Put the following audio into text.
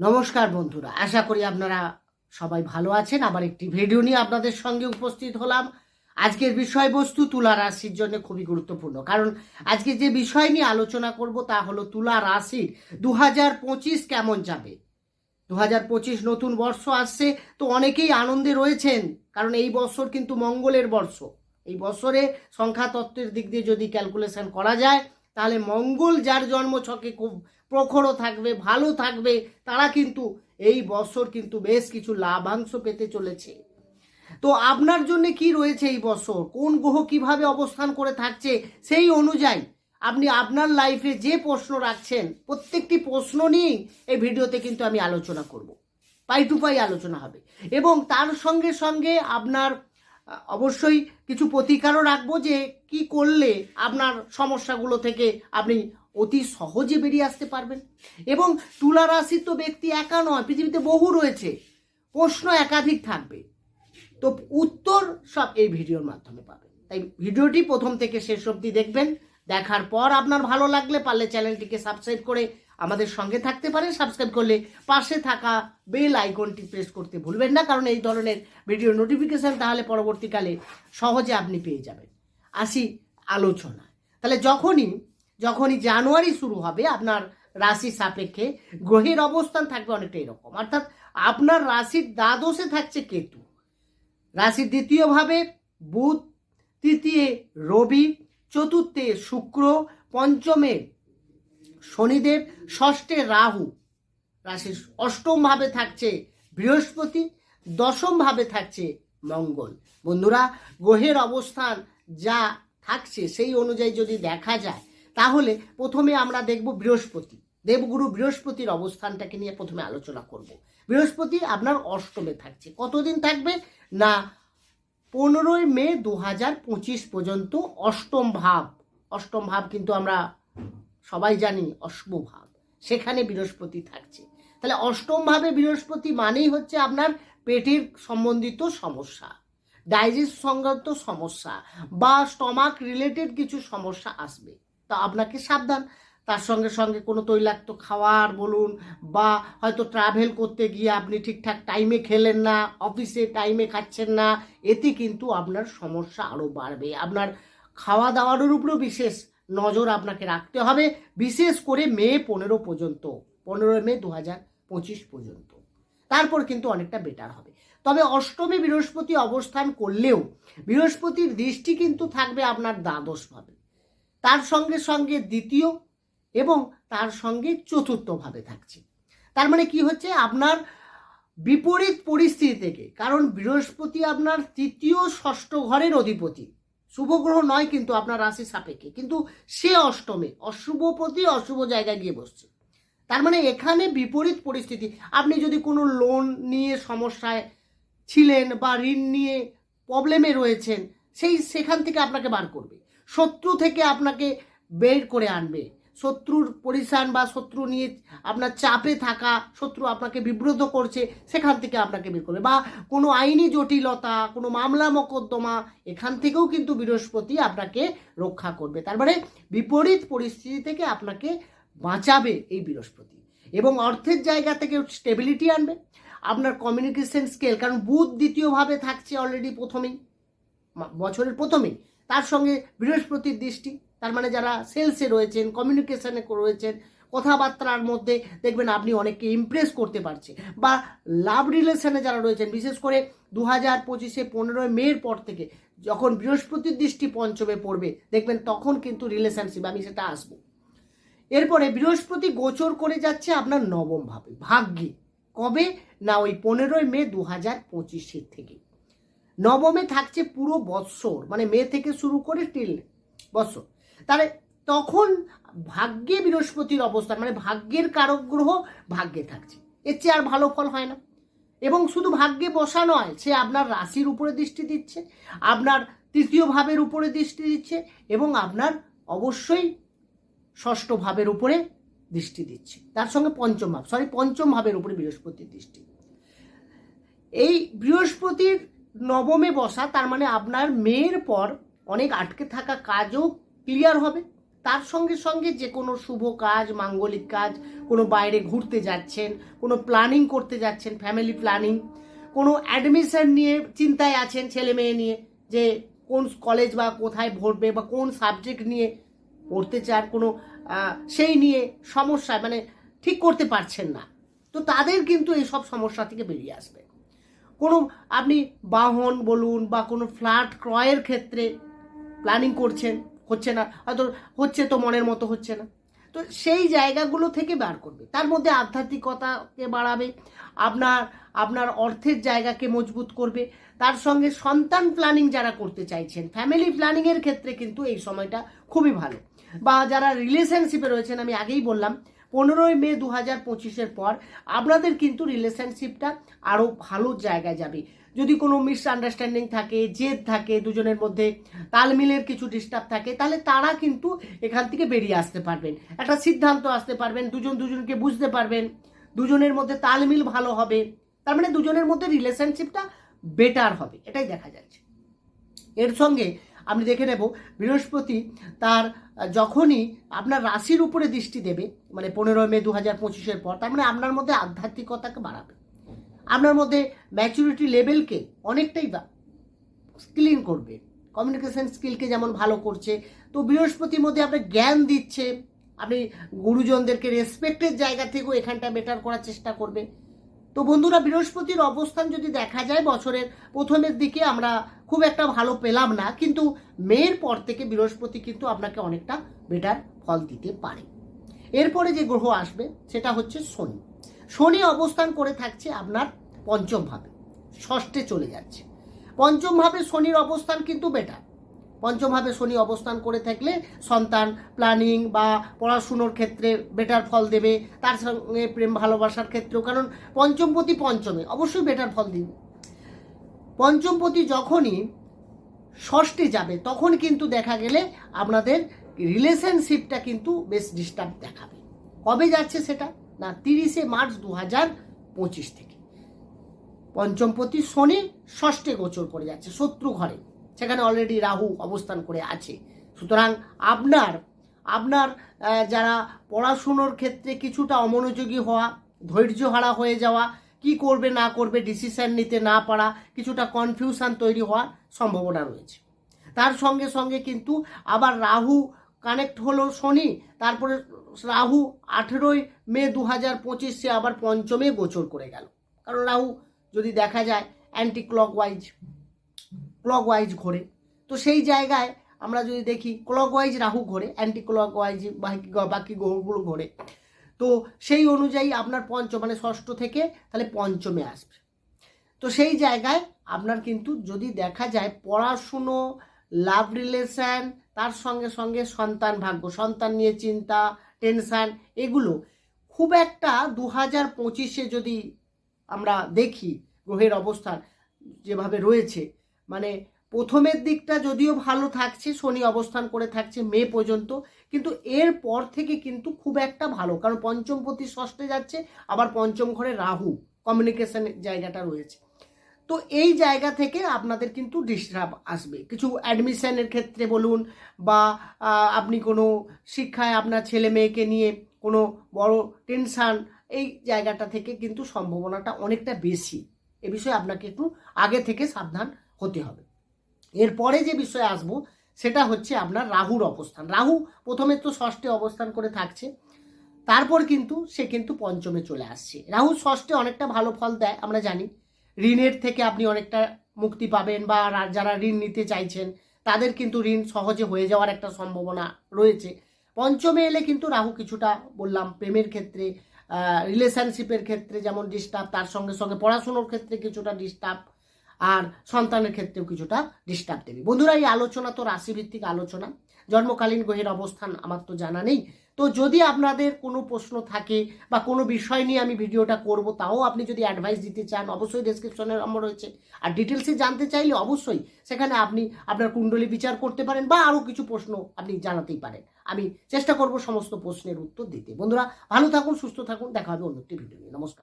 নমস্কার বন্ধুরা, আশা করি আপনারা সবাই ভালো আছেন। আবার একটি ভিডিও নিয়ে আপনাদের সঙ্গে উপস্থিত হলাম। আজকের বিষয়বস্তু তুলা রাশির জন্য খুবই গুরুত্বপূর্ণ। কারণ আজকে যে বিষয় নিয়ে আলোচনা করব তা হলো তুলা রাশির দু হাজার পঁচিশ কেমন যাবে? দু হাজার পঁচিশ নতুন বর্ষ আসছে, তো অনেকেই আনন্দে রয়েছেন, কারণ এই বছর কিন্তু মঙ্গলের বর্ষ। এই বছরে সংখ্যাতত্ত্বের দিক দিয়ে যদি ক্যালকুলেশন করা যায় তাহলে মঙ্গল যার জন্ম ছকে খুব প্রখরও থাকবে, ভালো থাকবে, তারা কিন্তু এই বছর কিন্তু বেশ কিছু লাভাংশ পেতে চলেছে। তো আপনার জন্য কি রয়েছে এই বছর? কোন গ্রহ কীভাবে অবস্থান করে থাকছে? সেই অনুযায়ী আপনি আপনার লাইফে যে প্রশ্ন রাখছেন, প্রত্যেকটি প্রশ্ন নিয়েই এই ভিডিওতে কিন্তু আমি আলোচনা করব। পাই টু পাই আলোচনা হবে। এবং তার সঙ্গে সঙ্গে আপনার অবশ্যই কিছু প্রতিকারও রাখব যে কি করলে আপনার সমস্যাগুলো থেকে আপনি অতি সহজে বেরিয়ে আসতে পারবেন? এবং তুলা রাশির তো ব্যক্তি একা নয়, পৃথিবীতে বহু রয়েছে। প্রশ্ন একাধিক থাকবে। তো উত্তর সব এই ভিডিওর মাধ্যমে পাবেন। তাই ভিডিওটি প্রথম থেকে শেষ অবধি দেখবেন। দেখার পর আপনার ভালো লাগলে পারলে চ্যানেলটিকে সাবস্ক্রাইব করে আমাদের সঙ্গে থাকতে পারেন। সাবস্ক্রাইব করলে পাশে থাকা বেল আইকনটি প্রেস করতে ভুলবেন না, কারণ এই ধরনের ভিডিও নোটিফিকেশান তাহলে পরবর্তীকালে সহজে আপনি পেয়ে যাবেন। আসি আলোচনায়। তাহলে যখনই যখনই জানুয়ারি শুরু হবে, আপনার রাশি সাপেক্ষে গ্রহের অবস্থান থাকবে অনেকটা এরকম। অর্থাৎ আপনার রাশির দ্বাদশে থাকছে কেতু। রাশির দ্বিতীয়ভাবে বুধ, তৃতীয় রবি, চতুর্থে শুক্র, পঞ্চমে শনিদেব, ষষ্ঠে রাহু। রাশির অষ্টম ভাবে থাকছে বৃহস্পতি, দশম ভাবে থাকছে মঙ্গল। বন্ধুরা, গ্রহের অবস্থান যা থাকছে সেই অনুযায়ী যদি দেখা যায়, তাহলে প্রথমে আমরা দেখব বৃহস্পতি। দেবগুরু বৃহস্পতির অবস্থানটাকে নিয়ে প্রথমে আলোচনা করব। বৃহস্পতি আপনার অষ্টমে থাকছে। কতদিন থাকবে? না, পনেরোই মে দু হাজার পঁচিশ পর্যন্ত অষ্টম ভাব। অষ্টম ভাব কিন্তু আমরা সবাই জানি, অশুভ ভাব। সেখানে বৃহস্পতি থাকছে। তাহলে অষ্টম ভাবে বৃহস্পতি মানেই হচ্ছে আপনার পেটের সম্বন্ধিত সমস্যা। ডাইজেস্ট সংক্রান্ত সমস্যা বা স্টমাক রিলেটেড কিছু সমস্যা আসবে। তা আপনাকে সাবধান। তার সঙ্গে সঙ্গে কোনো তৈলাক্ত খাওয়ার বলুন বা হয়তো ট্রাভেল করতে গিয়ে আপনি ঠিকঠাক টাইমে খেলেন না অফিসে টাইমে খাচ্ছেন না, এতে কিন্তু আপনার সমস্যা আরও বাড়বে। আপনার খাওয়া দাওয়ার উপরেও বিশেষ নজর আপনাকে রাখতে হবে, বিশেষ করে মে পনেরো পর্যন্ত পনেরো মে দু হাজার পঁচিশ পর্যন্ত। তারপর কিন্তু অনেকটা বেটার হবে। তবে অষ্টমে বৃহস্পতি অবস্থান করলেও বৃহস্পতির দৃষ্টি কিন্তু থাকবে আপনার দ্বাদশভাবে। তার সঙ্গে সঙ্গে দ্বিতীয় এবং তার সঙ্গে চতুর্থভাবে থাকছে। তার মানে কি হচ্ছে? আপনার বিপরীত পরিস্থিতি থেকে, কারণ বৃহস্পতি আপনার তৃতীয় ষষ্ঠ ঘরের অধিপতি। শুভ গ্রহ নয় কিন্তু আপনার রাশি সাপেক্ষে, কিন্তু সে অষ্টমে, অশুভ প্রতি অশুভ জায়গায় গিয়ে বসছে। তার মানে এখানে বিপরীত পরিস্থিতি। আপনি যদি কোনো লোন নিয়ে সমস্যায় ছিলেন বা ঋণ নিয়ে প্রবলেমে রয়েছেন, সেই সেখান থেকে আপনাকে বার করবে। শত্রু থেকে আপনাকে বের করে আনবে। শত্রুর পরিসান বা শত্রু নিয়ে আপনার চাপে থাকা শত্রু আপনাকে বিব্রত করছে, সেখান থেকে আপনাকে বের করবে। বা কোনো আইনি জটিলতা, কোনো মামলা মোকদ্দমা, এখান থেকেও কিন্তু বৃহস্পতি আপনাকে রক্ষা করবে। তার মানে বিপরীত পরিস্থিতি থেকে আপনাকে বাঁচাবে এই বৃহস্পতি। এবং অর্থের জায়গা থেকে স্টেবিলিটি আনবে। আপনার কমিউনিকেশন স্কেল কারণ বুধ দ্বিতীয়ভাবে থাকছে অলরেডি প্রথমেই বছরের প্রথমেই। তার সঙ্গে বৃহস্পতির দৃষ্টি, তার মানে যারা সেলসে রয়েছেন কমিউনিকেশনে রয়েছেন, কথাবার্তার মধ্যে দেখবেন আপনি অনেককে ইমপ্রেস করতে পারছে। বা লাভ রিলেশনে যারা রয়েছেন, বিশেষ করে দু হাজার পঁচিশে পনেরোই মের পর থেকে, যখন বৃহস্পতির দৃষ্টি পঞ্চমে পড়বে, দেখবেন তখন কিন্তু রিলেশনশিপ আমি সেটা আসব। এরপরে বৃহস্পতি গোচর করে যাচ্ছে আপনার নবম ভাবে, ভাগ্যে। কবে? না, ওই পনেরোই মে দু হাজার পঁচিশের থেকে। নবমে থাকছে পুরো বৎসর মানে মে থেকে শুরু করে টিল বৎসর। তাহলে তখন ভাগ্যে বৃহস্পতির অবস্থান মানে ভাগ্যের কারক গ্রহ ভাগ্যে থাকছে। এর চেয়ে আর ভালো ফল হয় না। এবং শুধু ভাগ্যে বসা নয়, সে আপনার রাশির উপরে দৃষ্টি দিচ্ছে, আপনার তৃতীয় ভাবের উপরে দৃষ্টি দিচ্ছে, এবং আপনার অবশ্যই ষষ্ঠ ভাবের উপরে দৃষ্টি দিচ্ছে। তার সঙ্গে পঞ্চম ভাব সরি পঞ্চম ভাবের উপরে বৃহস্পতির দৃষ্টি। এই বৃহস্পতির নবমে বসা, তার মানে আপনার মেয়ের পর অনেক আটকে থাকা কাজও ক্লিয়ার হবে। তার সঙ্গে সঙ্গে যে কোনো শুভ কাজ, মাঙ্গলিক কাজ, কোনো বাইরে ঘুরতে যাচ্ছেন, কোনো প্ল্যানিং করতে যাচ্ছেন ফ্যামিলি প্ল্যানিং কোনো অ্যাডমিশন নিয়ে চিন্তায় আছেন ছেলে মেয়ে নিয়ে যে কোন কলেজ বা কোথায় ভরবে বা কোন সাবজেক্ট নিয়ে পড়তে চান কোনো সেই নিয়ে সমস্যা মানে ঠিক করতে পারছেন না। তো তাদের কিন্তু এই সব সমস্যা থেকে বেরিয়ে আসবে। কোনো আপনি বাহন বলুন বা কোনো ফ্ল্যাট ক্রয়ের ক্ষেত্রে প্ল্যানিং করছেন, হচ্ছে না হয়তো হচ্ছে তো মনের মতো হচ্ছে না। তো সেই জায়গাগুলো থেকে বার করবে। তার মধ্যে আধ্যাত্মিকতাকে বাড়াবে, আপনার আপনার অর্থের জায়গাকে মজবুত করবে। তার সঙ্গে সন্তান প্ল্যানিং যারা করতে চাইছেন ফ্যামিলি প্ল্যানিংয়ের ক্ষেত্রে কিন্তু এই সময়টা খুবই ভালো। বা যারা রিলেশনশিপে রয়েছেন, আমি আগেই বললাম, পনেরোই মে দু হাজার পঁচিশের পর আপনাদের কিন্তু রিলেশনশিপটা আরও ভালো জায়গায় যাবে। যদি কোনো মিসআন্ডারস্ট্যান্ডিং থাকে, জেদ থাকে দুজনের মধ্যে, তালমিলের কিছু ডিস্টার্ব থাকে, তাহলে তারা কিন্তু এখান থেকে বেরিয়ে আসতে পারবেন। একটা সিদ্ধান্ত আসতে পারবেন, দুজন দুজনকে বুঝতে পারবেন, দুজনের মধ্যে তালমিল ভালো হবে, তার মানে দুজনের মধ্যে রিলেশনশিপটা বেটার হবে, এটাই দেখা যাচ্ছে। এর সঙ্গে আমি দেখে নেব। বৃহস্পতি তার, যখনই আপনার রাশির উপরে দৃষ্টি দেবে মানে পনেরোই মে দু হাজার পঁচিশের পর, তার মানে আপনার মধ্যে আধ্যাত্মিকতাকে বাড়াবে। আপনার মধ্যে ম্যাচুরিটি লেভেলকে অনেকটাই ক্লিন করবে। কমিউনিকেশন স্কিলকে যেমন ভালো করছে, তো বৃহস্পতির মধ্যে আপনার জ্ঞান দিচ্ছে। আপনি গুরুজনদেরকে রেসপেক্টের জায়গা থেকেও এখানটা বেটার করার চেষ্টা করবে। তো বন্ধুরা, বৃহস্পতির অবস্থান যদি দেখা যায়, বছরের প্রথমের দিকে আমরা খুব একটা ভালো পেলাম না, কিন্তু মেয়ের পর থেকে বৃহস্পতি কিন্তু আপনাকে অনেকটা বেটার ফল দিতে পারে। এরপরে যে গ্রহ আসবে, সেটা হচ্ছে শনি। শনি অবস্থান করে থাকছে আপনার পঞ্চমভাবে ষষ্ঠে চলে যাচ্ছে। পঞ্চমভাবে শনির অবস্থান কিন্তু বেটার পঞ্চম ভাবে শনি অবস্থান করে থাকলে সন্তান প্ল্যানিং বা পড়াশুনোর ক্ষেত্রে বেটার ফল দেবে। তার সঙ্গে প্রেম ভালোবাসার ক্ষেত্রেও, কারণ পঞ্চমপতি পঞ্চমে অবশ্যই বেটার ফল দিবে। পঞ্চমপতি যখনই ষষ্ঠে যাবে, তখন কিন্তু দেখা গেলে আপনাদের রিলেশনশিপটা কিন্তু বেশ ডিস্টার্ব দেখাবে। কবে যাচ্ছে সেটা? না, তিরিশে মার্চ দু হাজার পঁচিশ থেকে। পঞ্চমপতি শনি ষষ্ঠে গোচর করে যাচ্ছে, শত্রু ঘরে। সেখানে অলরেডি রাহু অবস্থান করে আছে। সুতরাং আপনার আপনার যারা পড়াশুনোর ক্ষেত্রে কিছুটা অমনোযোগী হওয়া, ধৈর্য হারা হয়ে যাওয়া, কি করবে না করবে ডিসিশন নিতে না পারা, কিছুটা কনফিউশন তৈরি হওয়ার সম্ভাবনা রয়েছে। তার সঙ্গে সঙ্গে কিন্তু আবার রাহু কানেক্ট হলো শনি, তারপরে রাহু আঠেরোই মে দু হাজার পঁচিশে আবার পঞ্চমে গোচর করে গেল। কারণ রাহু যদি দেখা যায় anticlockwise clockwise ঘোরে। তো সেই জায়গায় আমরা যদি দেখি ক্লক ওয়াইজ রাহু ঘোরে অ্যান্টি ক্লক ওয়াইজ বাকি বাকি গ্রহগুলো ঘোরে। তো সেই অনুযায়ী আপনার পঞ্চ মানে ষষ্ঠ থেকে তাহলে পঞ্চমে আসবে। তো সেই জায়গায় আপনার কিন্তু যদি দেখা যায় পড়াশুনো লাভ রিলেশন তার সঙ্গে সঙ্গে সন্তান ভাগ্য, সন্তান নিয়ে চিন্তা টেনশান এগুলো খুব একটা দু হাজার পঁচিশে যদি আমরা দেখি গ্রহের অবস্থান যেভাবে রয়েছে মানে প্রথমের দিকটা যদিও ভালো থাকছে, শনি অবস্থান করে থাকছে মে পর্যন্ত, কিন্তু এর পর থেকে কিন্তু খুব একটা ভালো, কারণ পঞ্চম প্রতি ষষ্ঠে যাচ্ছে, আবার পঞ্চম ঘরে রাহু কমিউনিকেশনের জায়গাটা রয়েছে। তো এই জায়গা থেকে আপনাদের কিন্তু ডিস্টার্ব আসবে। কিছু অ্যাডমিশনের ক্ষেত্রে বলুন, বা আপনি কোনো শিক্ষায় আপনার ছেলে মেয়েকে নিয়ে কোনো বড় টেনশান এই জায়গাটা থেকে কিন্তু সম্ভাবনাটা অনেকটা বেশি। এ বিষয়ে আপনাকে একটু আগে থেকে সাবধান হতে হবে। এরপরে যে বিষয়ে আসব, সেটা হচ্ছে আপনার রাহুর অবস্থান। রাহু প্রথমে তো ষষ্ঠে অবস্থান করে থাকছে, তারপর কিন্তু সে কিন্তু পঞ্চমে চলে আসছে। রাহু ষষ্ঠে অনেকটা ভালো ফল দেয়, আমরা জানি। ঋণের থেকে আপনি অনেকটা মুক্তি পাবেন বা যারা ঋণ নিতে চাইছেন, তাদের কিন্তু ঋণ সহজে হয়ে যাওয়ার একটা সম্ভাবনা রয়েছে। পঞ্চমে এলে কিন্তু রাহু কিছুটা বললাম প্রেমের ক্ষেত্রে রিলেশনশিপের ক্ষেত্রে যেমন ডিস্টার্ব তার সঙ্গে সঙ্গে পড়াশুনোর ক্ষেত্রে কিছুটা ডিস্টার্ব আর সন্তানের ক্ষেত্রেও কিছুটা ডিস্টার্ব দেবে। বন্ধুরা, এই আলোচনা তো রাশিভিত্তিক আলোচনা। জন্মকালীন গ্রহের অবস্থান আমার তো জানা নেই। তো যদি আপনাদের কোনো প্রশ্ন থাকে বা কোনো বিষয় নিয়ে আমি ভিডিওটা করব, তাও আপনি যদি অ্যাডভাইস দিতে চান, অবশ্যই ডেসক্রিপশনে নম্বর রয়েছে। আর ডিটেলসে জানতে চাইলে অবশ্যই সেখানে আপনি আপনার কুণ্ডলী বিচার করতে পারেন বা আরও কিছু প্রশ্ন আপনি জানাতেই পারেন। আমি চেষ্টা করব সমস্ত প্রশ্নের উত্তর দিতে। বন্ধুরা, ভালো থাকুন, সুস্থ থাকুন। দেখা হবে অন্য একটি ভিডিও নিয়ে। নমস্কার।